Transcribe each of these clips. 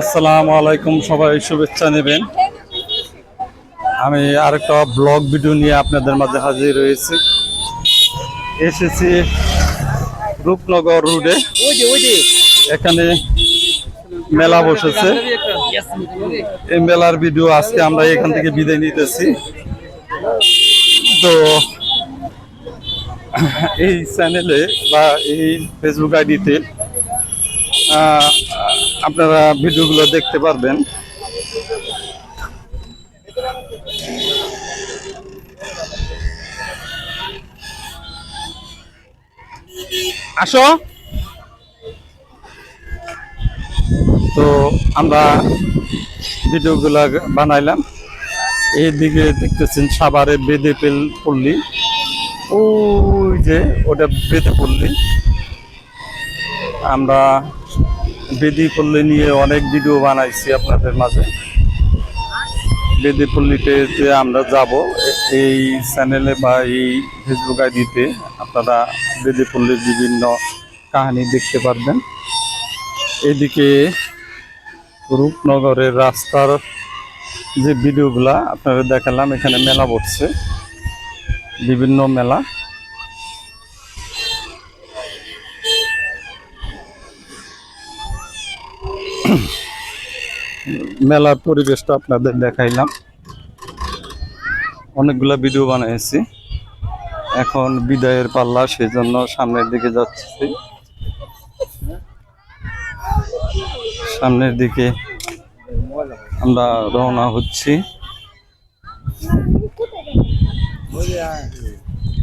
আসসালামু আলাইকুম, সবাই শুভেচ্ছা নেবেন। আমি আরেকটা ব্লগ ভিডিও নিয়ে আপনাদের মাঝে হাজির হয়েছি। এসেছি রূপনগর রোডে। এখানে মেলা বসেছে। এই মেলার ভিডিও আজকে আমরা এখান থেকে বিদায় নিতেছি। তো, এই চ্যানেলে বা এই ফেসবুক আইডিতে আপনারা ভিডিওগুলো দেখতে পারবেন। আসো। তো আমরা ভিডিওগুলো বানাইলাম। এইদিকে দেখতেছেন সাভারে বেদে পেল পল্লী। ওই যে ওটা বেদে পল্লী আমরা বেদি পল্লী নিয়ে অনেক ভিডিও বানাইছি আপনাদের মাঝে। বেদি পল্লীতে যে আমরা যাব, এই চ্যানেলে বা এই ফেসবুক আইডিতে আপনারা বেদি পল্লীর বিভিন্ন কাহিনী দেখতে পারবেন। এদিকে রূপনগরের রাস্তার যে ভিডিওগুলা আপনারা দেখালাম, এখানে মেলা বসছে। বিভিন্ন মেলা। মেলার পরিবেশটা আপনাদের দেখাইলাম। অনেকগুলা ভিডিও বানিয়েছি এখন বিদায়ের পাল্লা সেই জন্য সামনের দিকে যাচ্ছি। সামনের দিকে আমরা রওনা হচ্ছি।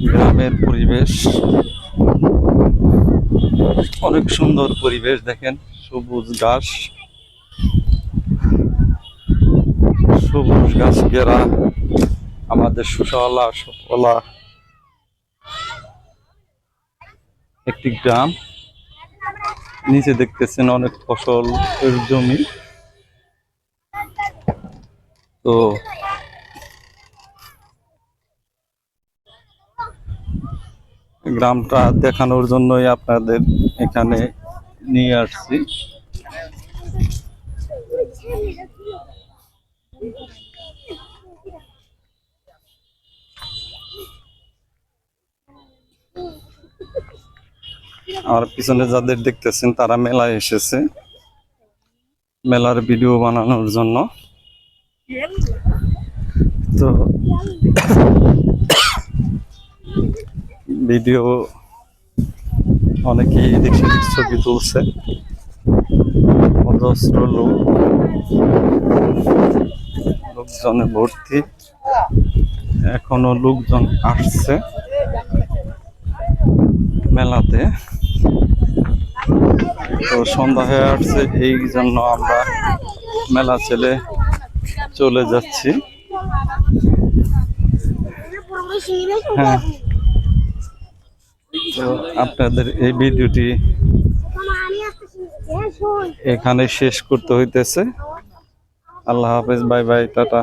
গ্রামের পরিবেশ। অনেক সুন্দর পরিবেশ, দেখেন, সবুজ ঘাস। সবুজ গাছ ঘেরা, আমাদের সুশালা, সফলা। একটি গ্রাম, নিচে দেখতেছেন অনেক ফসল জমি। তো গ্রামটা দেখানোর জন্যই আপনাদের এখানে নিয়ে আসছি। আমার পিছনে যাদের দেখতেছেন, তারা মেলায় এসেছে। মেলার ভিডিও বানানোর জন্য। তো ভিডিও অনেকেই এদিক সেদিক ছবি তুলছে। অজস্র লোক। লোকজনে ভর্তি। এখনও লোকজন আসছে। মেলাতে। তো সন্ধ্যা হয়ে আসছে, এই জন্য আমরা মেলা ছেলে চলে যাচ্ছি। হ্যাঁ। তো আপনাদের এই ভিডিওটি এখানে শেষ করতে হইতেছে। আল্লাহ হাফেজ, বাই বাই, টাটা।